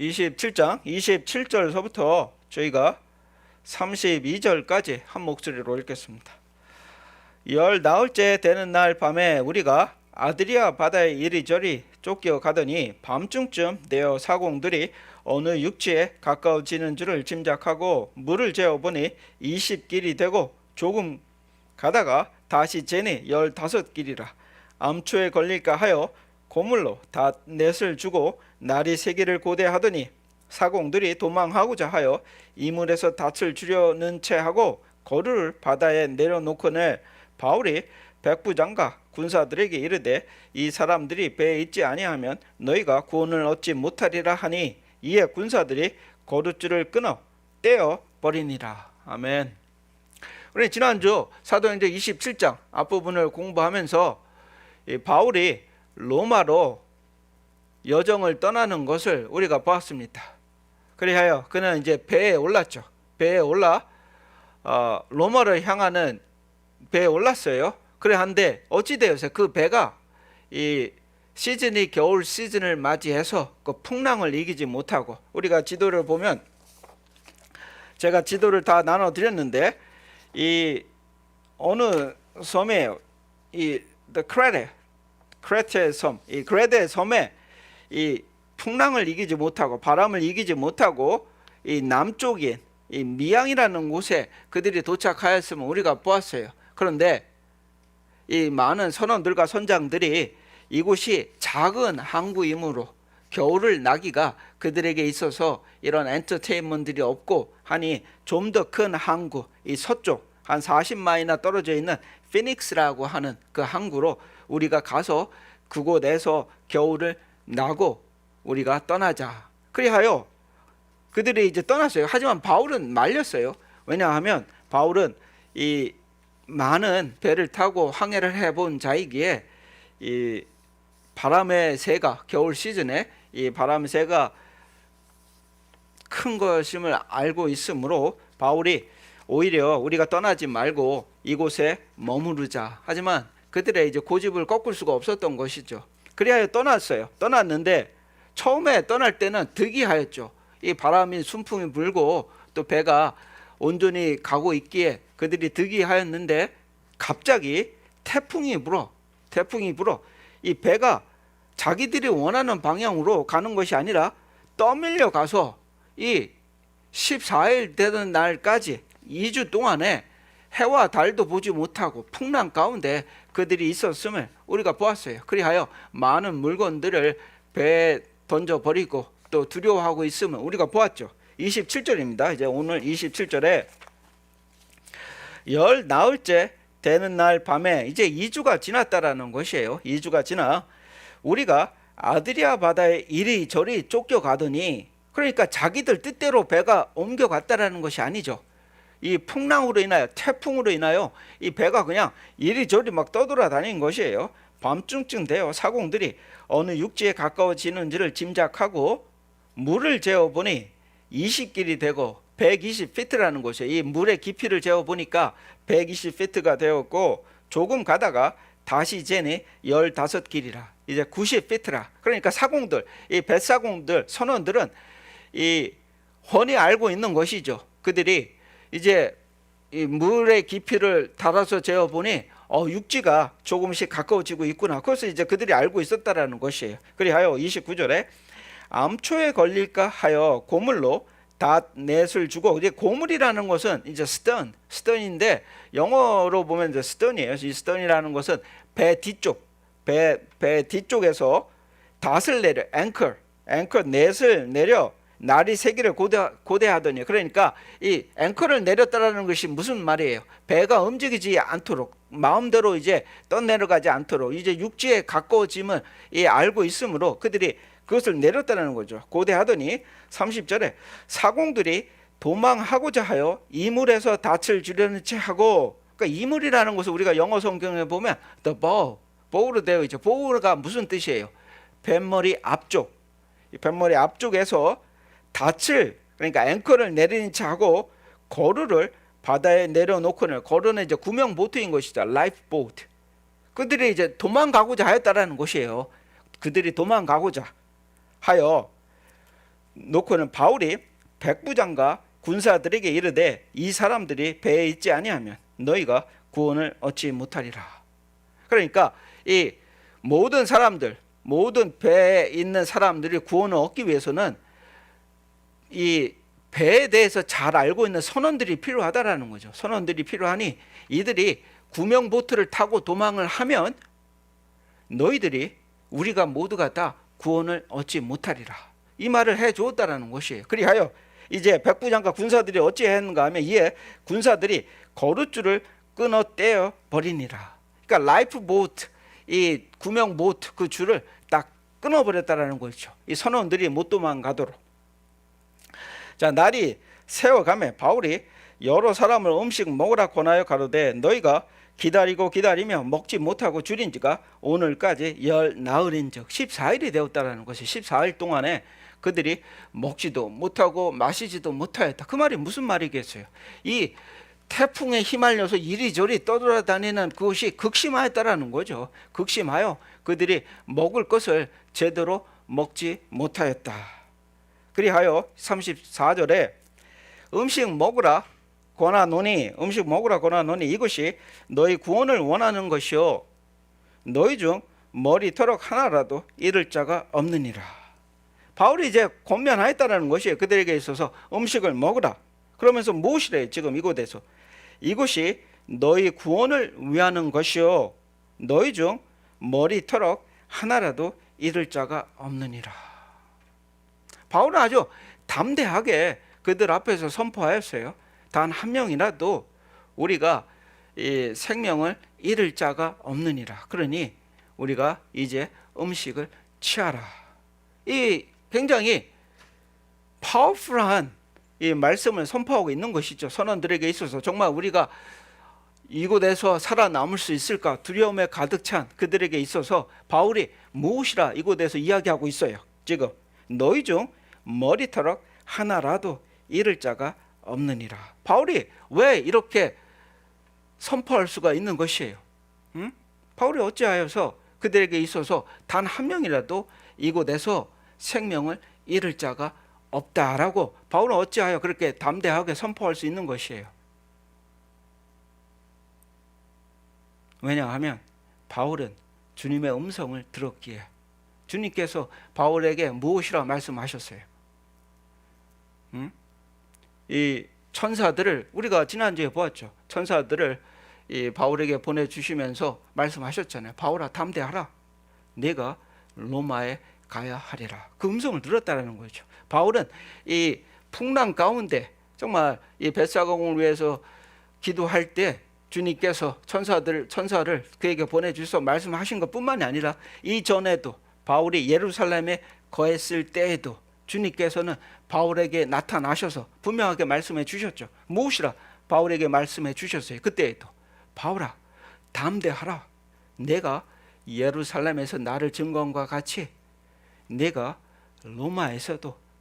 27장 27절서부터 저희가 32절까지 한 목소리로 읽겠습니다. 열 나흘째 되는 날 밤에 우리가 아드리아 바다에 이리저리 쫓겨 가더니 밤중쯤 내어 사공들이 어느 육지에 가까워지는 줄을 짐작하고 물을 재어 보니 20길이 되고 조금 가다가 다시 재니 15길이라 암초에 걸릴까 하여 고물로 다 넷을 주고 날이 세기를 고대하더니 사공들이 도망하고자 하여 이물에서 닻을 주려는 채 하고 거루를 바다에 내려놓거늘 바울이 백부장과 군사들에게 이르되 이 사람들이 배에 있지 아니하면 너희가 구원을 얻지 못하리라 하니 이에 군사들이 거룻줄을 끊어 떼어 버리니라 아멘. 우리 지난주 사도행전 27장 앞부분을 공부하면서 이 바울이 로마로 여정을 떠나는 것을 우리가 보았습니다. 그리하여 그는 이제 배에 올랐죠. 배에 올라 어, 로마를 향하는 배에 올랐어요. 그래 한데 어찌 되었어요? 그 배가 이 시즌이 겨울 시즌을 맞이해서 그 풍랑을 이기지 못하고 우리가 지도를 보면 제가 지도를 다 나눠 드렸는데 이 어느 섬에 이 the Crete 크레테 섬, 이 크레테 섬에 이 풍랑을 이기지 못하고 바람을 이기지 못하고 이 남쪽인 이 미양이라는 곳에 그들이 도착하였으면 우리가 보았어요. 그런데 이 많은 선원들과 선장들이 이곳이 작은 항구이므로 겨울을 나기가 그들에게 있어서 이런 엔터테인먼트들이 없고 하니 좀 더 큰 항구 이 서쪽 한 40마일이나 떨어져 있는 피닉스라고 하는 그 항구로 우리가 가서 그곳에서 겨울을 나고 우리가 떠나자. 그리하여 그들이 이제 떠났어요. 하지만 바울은 말렸어요. 왜냐하면 바울은 이 많은 배를 타고 항해를 해본 자이기에 이 바람의 새가 겨울 시즌에 이 바람의 새가 큰 것임을 알고 있으므로 바울이 오히려 우리가 떠나지 말고 이곳에 머무르자. 하지만 그들의 이제 고집을 꺾을 수가 없었던 것이죠. 그리하여 떠났어요. 떠났는데 처음에 떠날 때는 득이하였죠. 이 바람이 순풍이 불고 또 배가 온전히 가고 있기에 그들이 득이하였는데 갑자기 태풍이 불어. 태풍이 불어. 이 배가 자기들이 원하는 방향으로 가는 것이 아니라 떠밀려 가서 이 14일 되는 날까지 2주 동안에 해와 달도 보지 못하고 풍랑 가운데 그들이 있었음을 우리가 보았어요. 그리하여 많은 물건들을 배에 던져 버리고 또 두려워하고 있음을 우리가 보았죠. 27절입니다. 이제 오늘 27절에 열 나흘째 되는 날 밤에 이제 2주가 지났다라는 것이에요. 2주가 지나 우리가 아드리아 바다에 이리저리 쫓겨가더니 그러니까 자기들 뜻대로 배가 옮겨갔다라는 것이 아니죠. 이 풍랑으로 인하여 태풍으로 인하여 이 배가 그냥 이리저리 막 떠돌아다닌 것이에요. 밤중쯤 되어 사공들이 어느 육지에 가까워지는지를 짐작하고 물을 재어 보니 20길이 되고 120피트라는 곳이에요. 이 물의 깊이를 재어 보니까 120피트가 되었고 조금 가다가 다시 재니 15길이라 이제 90피트라. 그러니까 사공들, 이 뱃사공들, 선원들은 이 훤히 알고 있는 것이죠. 그들이 이제 이 물의 깊이를 달아서 재어 보니 어 육지가 조금씩 가까워지고 있구나. 그래서 이제 그들이 알고 있었다라는 것이에요. 그리하여 29절에 암초에 걸릴까 하여 고물로 다 넷을 주고 이제 고물이라는 것은 이제 스턴 스턴인데 영어로 보면 이제 스턴이에요. 이 스턴이라는 것은 배 뒤쪽 배 배 뒤쪽에서 닷을 내려 앵커 앵커 넷을 내려 날이 세기를 고대, 고대 하더니 그러니까 이 앵커를 내렸다라는 것이 무슨 말이에요? 배가 움직이지 않도록 마음대로 이제 떠내려가지 않도록 이제 육지에 가까워짐을 이 알고 있으므로 그들이 그것을 내렸다는 거죠. 고대하더니 30절에 사공들이 도망하고자 하여 이물에서 닻을 주려는 채 하고 그러니까 이물이라는 것을 우리가 영어 성경에 보면 the bow, bow로 되어 있죠. bow가 무슨 뜻이에요? 뱃머리 앞쪽. 이 뱃머리 앞쪽에서 닻을 그러니까 앵커를 내리는 채 하고 거루를 바다에 내려놓고는 거루는 이제 구명 보트인 것이죠. 라이프 보트. 그들이 이제 도망가고자 하였다라는 것이에요. 그들이 도망가고자 하여 놓고는 바울이 백부장과 군사들에게 이르되 이 사람들이 배에 있지 아니하면 너희가 구원을 얻지 못하리라. 그러니까 이 모든 사람들 모든 배에 있는 사람들이 구원을 얻기 위해서는 이 배에 대해서 잘 알고 있는 선원들이 필요하다라는 거죠. 선원들이 필요하니 이들이 구명 보트를 타고 도망을 하면 너희들이 우리가 모두가 다 구원을 얻지 못하리라. 이 말을 해 주었다라는 것이에요. 그리하여 이제 백부장과 군사들이 어찌 했는가 하면 이에 군사들이 거룻줄을 끊어 떼어 버리니라. 그러니까 라이프 보트 이 구명 보트 그 줄을 딱 끊어 버렸다라는 거죠. 이 선원들이 못 도망가도록. 자 날이 새어가매 바울이 여러 사람을 음식 먹으라 권하여 가로되 너희가 기다리고 기다리며 먹지 못하고 줄인 지가 오늘까지 열 나흘인즉 14일이 되었다라는 것이 14일 동안에 그들이 먹지도 못하고 마시지도 못하였다. 그 말이 무슨 말이겠어요? 이 태풍에 휘말려서 이리저리 떠돌아다니는 그것이 극심하였다라는 거죠. 극심하여 그들이 먹을 것을 제대로 먹지 못하였다. 그리하여 34절에 음식 먹으라 권하노니 음식 먹으라 권하노니 이것이 너희 구원을 원하는 것이요 너희 중 머리털럭 하나라도 잃을 자가 없느니라. 바울이 이제 권면하였다는 것이에요. 그들에게 있어서 음식을 먹으라. 그러면서 무엇이래 지금 이곳에서 이것이 너희 구원을 위하는 것이요 너희 중 머리털럭 하나라도 잃을 자가 없느니라. 바울은 아주 담대하게 그들 앞에서 선포하였어요. 단 한 명이라도 우리가 이 생명을 잃을 자가 없느니라. 그러니 우리가 이제 음식을 취하라. 이 굉장히 파워풀한 이 말씀을 선포하고 있는 것이죠. 선원들에게 있어서 정말 우리가 이곳에서 살아남을 수 있을까 두려움에 가득 찬 그들에게 있어서 바울이 무엇이라 이곳에서 이야기하고 있어요. 지금 너희 중 머리털럭 하나라도 잃을 자가 없느니라. 바울이 왜 이렇게 선포할 수가 있는 것이에요? 응? 바울이 어찌하여서 그들에게 있어서 단 한 명이라도 이곳에서 생명을 잃을 자가 없다라고 바울은 어찌하여 그렇게 담대하게 선포할 수 있는 것이에요? 왜냐하면 바울은 주님의 음성을 들었기에 주님께서 바울에게 무엇이라 말씀하셨어요? 응? 이 천사들을 우리가 지난주에 보았죠. 천사들을 이 바울에게 보내 주시면서 말씀하셨잖아요. 바울아 담대하라. 내가 로마에 가야 하리라. 그 음성을 들었다는 거죠. 바울은 이 풍랑 가운데 정말 이 벳사공을 위해서 기도할 때 주님께서 천사들 천사를 그에게 보내 주셔서 말씀하신 것뿐만이 아니라 이 전에도 바울이 예루살렘에 거했을 때에도 주님께서는 바울에게 나타나셔서 분명하게 말씀해 주셨죠. 무엇이라 바울에게 말씀해 주셨어요. 그때에도 바울아 담대하라. 내가 예루살렘에서 나를 증거함과 같이 내가 로마에서도